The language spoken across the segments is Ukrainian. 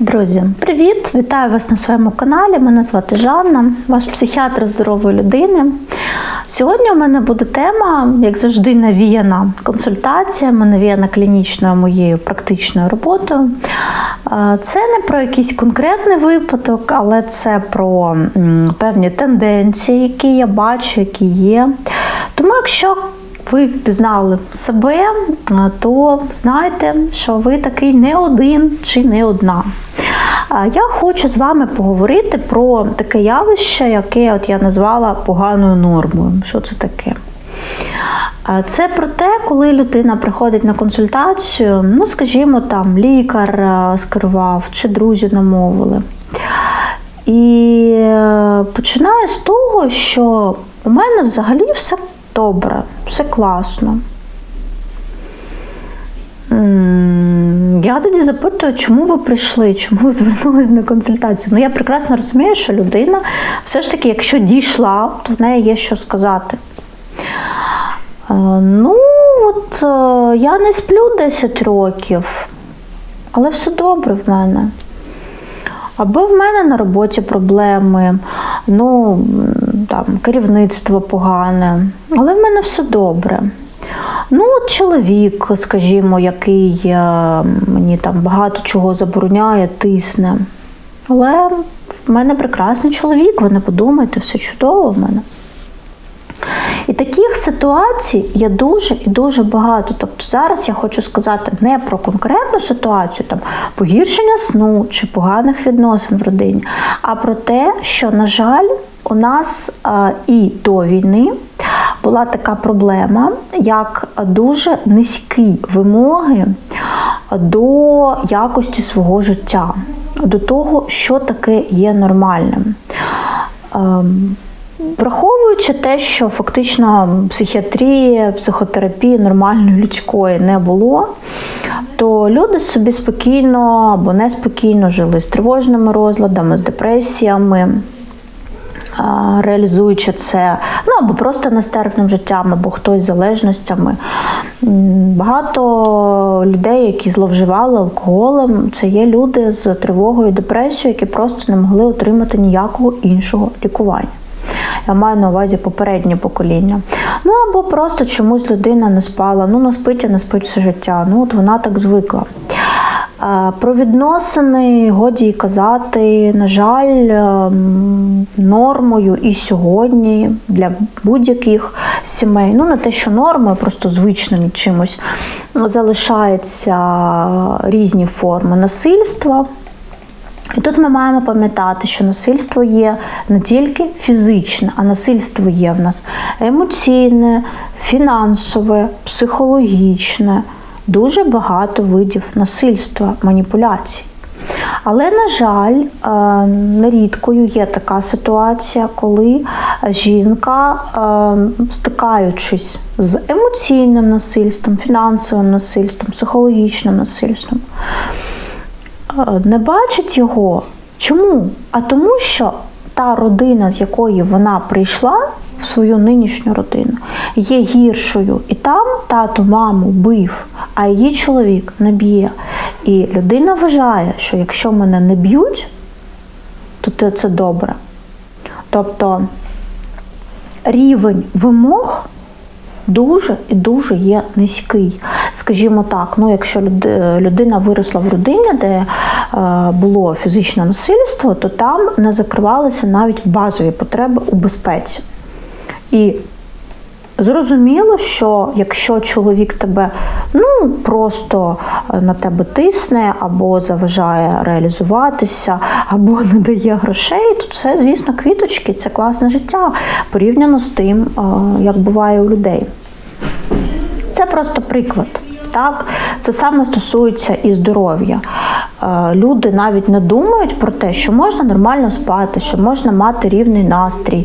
Друзі, привіт! Вітаю вас на своєму каналі. Мене звати Жанна, ваш психіатр здорової людини. Сьогодні у мене буде тема, як завжди, навіяна консультаціями, навіяна клінічною моєю практичною роботою. Це не про якийсь конкретний випадок, але це про певні тенденції, які я бачу, які є. Тому, якщо ви впізнали себе, то знайте, що ви такий не один чи не одна. Я хочу з вами поговорити про таке явище, яке от я назвала поганою нормою. Що це таке? Це про те, коли людина приходить на консультацію, ну, скажімо, там лікар скерував чи друзі намовили. І е, починає з того, що у мене взагалі все добре, все класно. Я тоді запитую, чому ви прийшли, чому ви звернулись на консультацію. Ну, я прекрасно розумію, що людина все ж таки, якщо дійшла, то в неї є що сказати. Е, Ну, от е, я не сплю 10 років, але все добре в мене. Або в мене на роботі проблеми, ну, там, керівництво погане, але в мене все добре. Ну, от чоловік, скажімо, який е, мені там багато чого забороняє, тисне. Але в мене прекрасний чоловік, ви не подумайте, все чудово в мене. І таких ситуацій є дуже і дуже багато. Тобто зараз я хочу сказати не про конкретну ситуацію, там погіршення сну чи поганих відносин в родині, а про те, що, на жаль, у нас е, і до війни була така проблема, як дуже низькі вимоги до якості свого життя, до того, що таке є нормальним. Ем, Враховуючи те, що фактично психіатрії, психотерапії нормальної людської не було, то люди собі спокійно або неспокійно жили з тривожними розладами, з депресіями, реалізуючи це, ну або просто нестерпним життям, або хтось з залежностями. Багато людей, які зловживали алкоголем, це є люди з тривогою депресією, які просто не могли отримати ніякого іншого лікування. Я маю на увазі попереднє покоління. Ну або просто чомусь людина не спала, ну не спить, а не спить все життя. Ну от вона так звикла. Е, Про відносини годі казати, на жаль, ем, нормою і сьогодні для будь-яких сімей, ну не те, що нормою, просто звичним чимось, залишаються різні форми насильства. І тут ми маємо пам'ятати, що насильство є не тільки фізичне, а насильство є в нас емоційне, фінансове, психологічне, дуже багато видів насильства, маніпуляцій. Але, на жаль, е, нерідкою є така ситуація, коли жінка, е, стикаючись з емоційним насильством, фінансовим насильством, психологічним насильством, е, не бачить його. Чому? А тому, що та родина, з якої вона прийшла в свою нинішню родину, є гіршою. І там тато маму бив, а її чоловік не б'є. І людина вважає, що якщо мене не б'ють, то це- добре. Тобто рівень вимог дуже і дуже є низький. Скажімо так, ну якщо людина виросла в родині, де е, було фізичне насильство, то там не закривалися навіть базові потреби у безпеці. І Зрозуміло, що якщо чоловік тебе ну просто е, на тебе тисне, або заважає реалізуватися, або не дає грошей, то це, звісно, квіточки, це класне життя порівняно з тим, е, як буває у людей. Це просто приклад. Так, це саме стосується і здоров'я. Е, Люди навіть не думають про те, що можна нормально спати, що можна мати рівний настрій, е,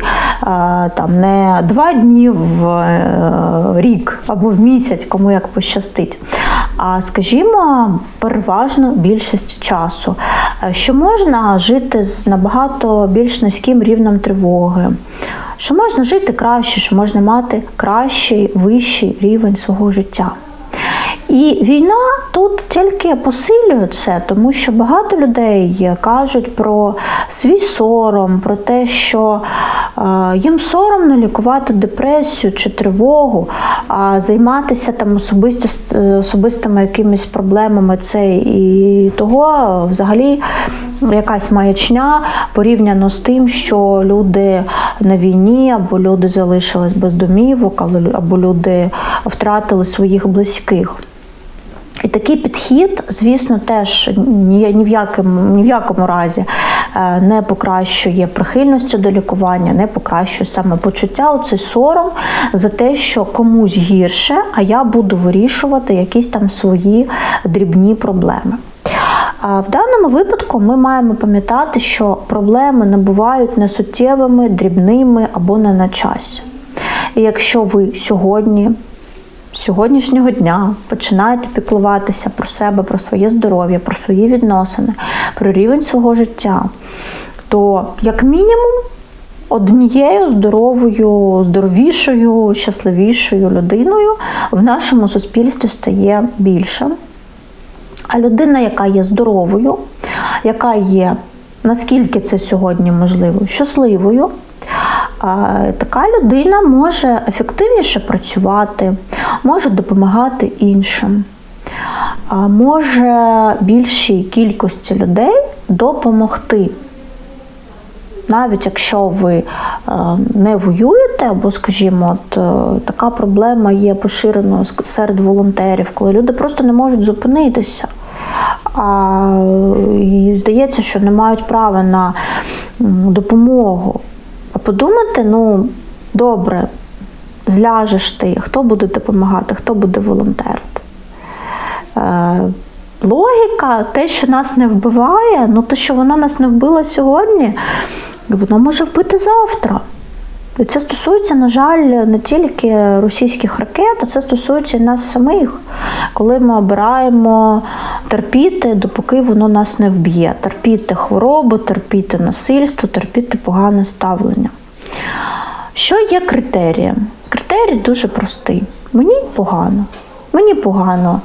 там не два дні в е, рік або в місяць, кому як пощастить. А скажімо, переважно більшість часу, що можна жити з набагато більш низьким рівнем тривоги, що можна жити краще, що можна мати кращий, вищий рівень свого життя. І війна тут тільки посилює це, тому що багато людей кажуть про свій сором, про те, що е, їм соромно лікувати депресію чи тривогу, а займатися там особисті, особистими якимись проблемами це і того взагалі якась маячня порівняно з тим, що люди на війні, або люди залишились без домівок, або люди втратили своїх близьких. І такий підхід, звісно, теж ні, ні, в якому, ні в якому разі е, не покращує прихильності до лікування, не покращує самопочуття. Оцей сором за те, що комусь гірше, а я буду вирішувати якісь там свої дрібні проблеми. В даному випадку ми маємо пам'ятати, що проблеми не бувають несуттєвими, дрібними або не на часі. І якщо ви сьогодні, сьогоднішнього дня починаєте піклуватися про себе, про своє здоров'я, про свої відносини, про рівень свого життя, то, як мінімум, однією здоровою, здоровішою, щасливішою людиною в нашому суспільстві стає більше. А людина, яка є здоровою, яка є, наскільки це сьогодні можливо, щасливою, така людина може ефективніше працювати, може допомагати іншим, може більшій кількості людей допомогти. Навіть якщо ви е, не воюєте, або, скажімо, от е, така проблема є поширеною серед волонтерів, коли люди просто не можуть зупинитися. А і здається, що не мають права на допомогу. Подумати, ну, добре, зляжеш ти, хто буде допомагати, хто буде волонтерити. Е, логіка, те, що нас не вбиває, ну те, що вона нас не вбила сьогодні, воно може вбити завтра. Це стосується, на жаль, не тільки російських ракет, а це стосується і нас самих, коли ми обираємо терпіти, допоки воно нас не вб'є. Терпіти хворобу, терпіти насильство, терпіти погане ставлення. Що є критерієм? Критерій дуже простий. Мені погано. Мені погано.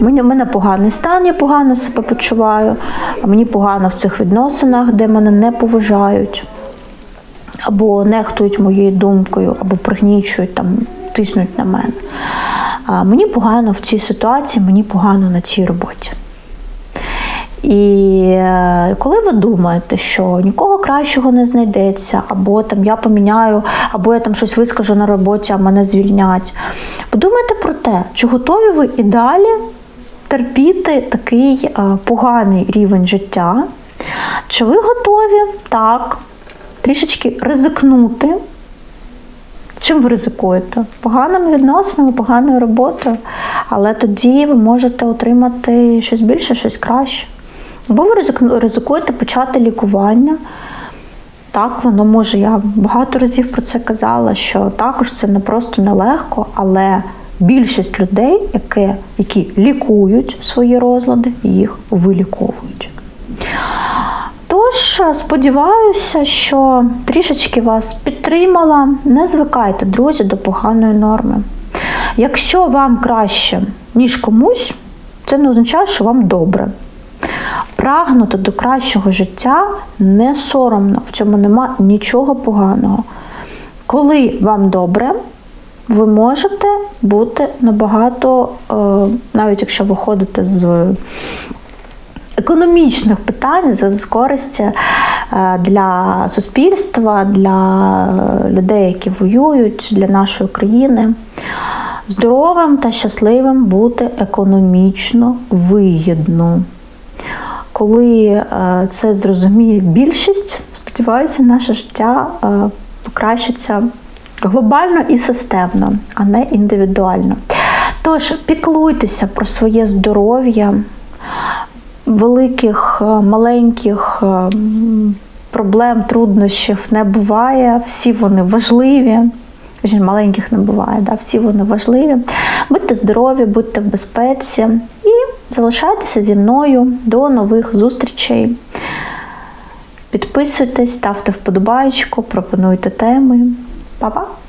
Мені, мене поганий стан, я погано себе почуваю, а мені погано в цих відносинах, де мене не поважають або нехтують моєю думкою, або пригнічують, там, тиснуть на мене. А Мені погано в цій ситуації, мені погано на цій роботі. І е, коли ви думаєте, що нікого кращого не знайдеться, або там я поміняю, або я там щось вискажу на роботі, а мене звільнять, подумайте про те, чи готові ви і далі терпіти такий е, поганий рівень життя, чи ви готові так трішечки ризикнути. Чим ви ризикуєте? Поганими відносинами, поганою роботою, але тоді ви можете отримати щось більше, щось краще. Або ви ризикуєте почати лікування. Так, воно може, я багато разів про це казала, що також це не просто нелегко, але більшість людей, які, які лікують свої розлади, їх виліковують. Тож, сподіваюся, що трішечки вас підтримала. Не звикайте, друзі, до поганої норми. Якщо вам краще, ніж комусь, це не означає, що вам добре. Прагнути до кращого життя не соромно, в цьому нема нічого поганого. Коли вам добре, ви можете бути набагато, е, навіть якщо ви ходите з економічних питань з користі е, для суспільства, для людей, які воюють, для нашої країни. Здоровим та щасливим бути економічно вигідно. Коли е, це зрозуміє більшість, сподіваюся, наше життя е, покращиться глобально і системно, а не індивідуально. Тож, піклуйтеся про своє здоров'я великих, е, маленьких е, проблем, труднощів не буває. Всі вони важливі. Маленьких не буває, да? всі вони важливі. Будьте здорові, будьте в безпеці і залишайтеся зі мною до нових зустрічей. Підписуйтесь, ставте вподобайку, пропонуйте теми. Па-па!